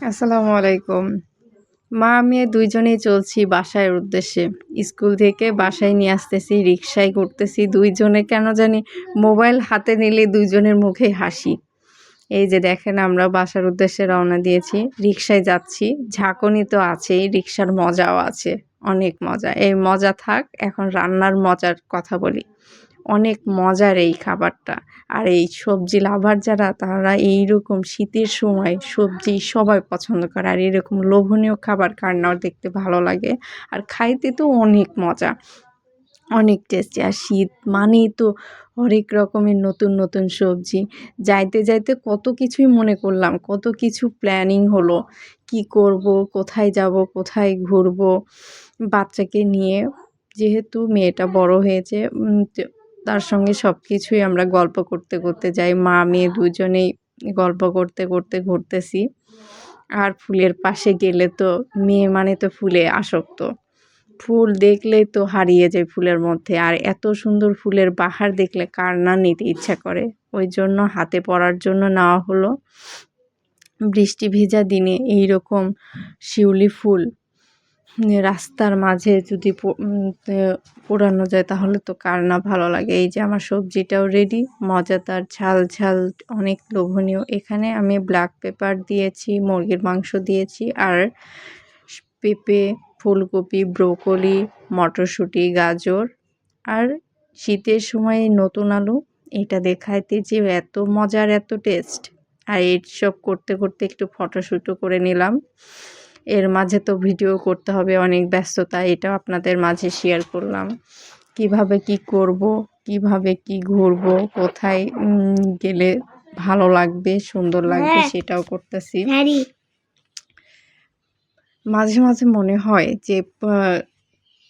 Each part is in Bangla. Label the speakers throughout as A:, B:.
A: আসসালামু আলাইকুম। মা মেয়ে দুইজনেই চলছি বাসায় উদ্দেশ্যে। স্কুল থেকে বাসায় নিয়ে আসতেছি রিক্সায় করতেছি দুইজনে কেন জানি মোবাইল হাতে নিলে দুইজনের মুখে হাসি। এই যে দেখেন, আমরা বাসার উদ্দেশ্যে রওনা দিয়েছি। রিক্সায় যাচ্ছি। ঝাঁকুনি তো আছেই রিক্সার মজাও আছে। অনেক মজা। এই মজা থাক, এখন রান্নার মজার কথা বলি। অনেক মজার এই খাবারটা। আর এই সবজি লাভার যারা, তারা এই রকম শীতের সময় সবজি সবাই পছন্দ করে। আর এরকম লোভনীয় খাবার কার দেখতে ভালো লাগে। আর খাইতে তো অনেক মজা, অনেক টেস্টি। আর শীত মানেই তো হরেক রকমের নতুন নতুন সবজি। যাইতে যাইতে কত কিছুই মনে করলাম, কত কিছু প্ল্যানিং হলো। কি করব, কোথায় যাব, কোথায় ঘুরব, বাচ্চাকে নিয়ে, যেহেতু মেয়েটা বড় হয়েছে তার সঙ্গে সব কিছুই আমরা গল্প করতে করতে যাই। মা, মেয়ে দুজনেই গল্প করতে করতে ঘুরতেছি। আর ফুলের পাশে গেলে তো, মেয়ে মানে তো ফুলে আসক্ত। ফুল দেখলেই তো হারিয়ে যায় ফুলের মধ্যে। আর এত সুন্দর ফুলের বাহার দেখলে কার না নিতে ইচ্ছা করে? ওই জন্য হাতে পড়ার জন্য নেওয়া হলো। বৃষ্টি ভেজা দিনে এই রকম শিউলি ফুল রাস্তার মাঝে যদি পোড়ানো যায় তাহলে তো কার না ভালো লাগে। এই যে আমার সবজিটাও রেডি মজাদার, ঝাল ঝাল, অনেক লোভনীয়। এখানে আমি ব্ল্যাক পেপার দিয়েছি, মুরগির মাংস দিয়েছি আর পেঁপে, ফুলকপি, ব্রোকলি, মটরশুঁটি, গাজর আর শীতের সময় নতুন আলু, এটা দেখাইতে যে এত মজার, এত টেস্ট আর এইসব করতে করতে একটু ফটোশ্যুটও করে নিলাম। এর মাঝে তো ভিডিও করতে হবে অনেক ব্যস্ততা এটাও আপনাদের মাঝে শেয়ার করলাম। কীভাবে কি করব কীভাবে কি ঘুরব কোথায় গেলে ভালো লাগবে সুন্দর লাগবে হ্যাঁ। সেটাও করতেছি। মাঝে মাঝে মনে হয় যে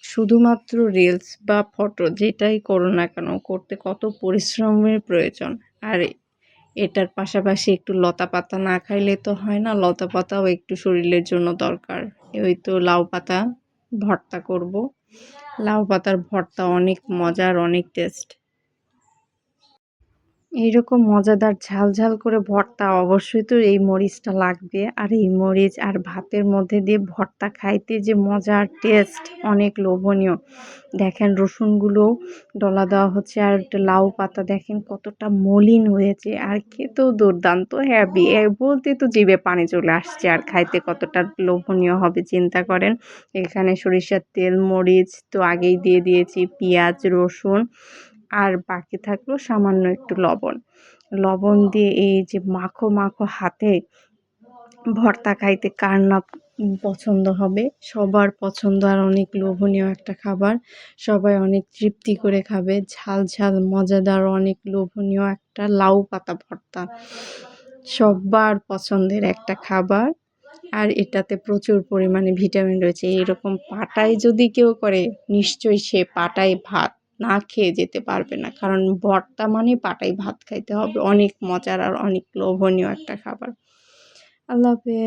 A: শুধুমাত্র রিলস বা ফটো যেটাই করো না কেন করতে কত পরিশ্রমের প্রয়োজন। আর এটার পাশাপাশি একটু লতা পাতা না খাইলে তো হয় না, লতা পাতাও একটু শরীরের জন্য দরকার। ওই তো লাউ পাতা ভর্তা করব। লাউ পাতার ভর্তা অনেক মজার, অনেক টেস্ট। এইরকম মজাদার ঝাল ঝাল করে ভর্তা অবশ্যই তো এই মরিচটা লাগবে। আর এই মরিচ আর ভাতের মধ্যে দিয়ে ভর্তা খাইতে যে মজার টেস্ট অনেক লোভনীয়। দেখেন রসুনগুলো ডলা দেওয়া হচ্ছে আর লাউ পাতা দেখেন কতটা মলিন হয়েছে আর খেতেও দুর্দান্ত হ্যাবি বলতে তো জিভে পানি চলে আসছে আর খাইতে কতটা লোভনীয় হবে চিন্তা করেন। এখানে সরিষার তেল, মরিচ তো আগেই দিয়ে দিয়েছি, পেঁয়াজ, রসুন আর বাকি থাকল সামান্য একটু লবণ। লবণ দিয়ে এই যে মাখো মাখো হাতে ভর্তা খাইতে কার না পছন্দ হবে? সবার পছন্দ আর অনেক লোভনীয় একটা খাবার। সবাই অনেক তৃপ্তি করে খাবে। ঝাল ঝাল, মজাদার, অনেক লোভনীয় একটা লাউ পাতা ভর্তা। সবার পছন্দের একটা খাবার। আর এটাতে প্রচুর পরিমাণে ভিটামিন রয়েছে। এরকম পাটায় যদি কেউ করে, নিশ্চয়ই সে পাটায় ভাত। না খেয়ে যেতে পারবে না। কারণ ভর্তা মানে পাটাই ভাত খাইতে হবে। অনেক মজার আর অনেক লোভনীয় একটা খাবার। আল্লাহ হাফেজ।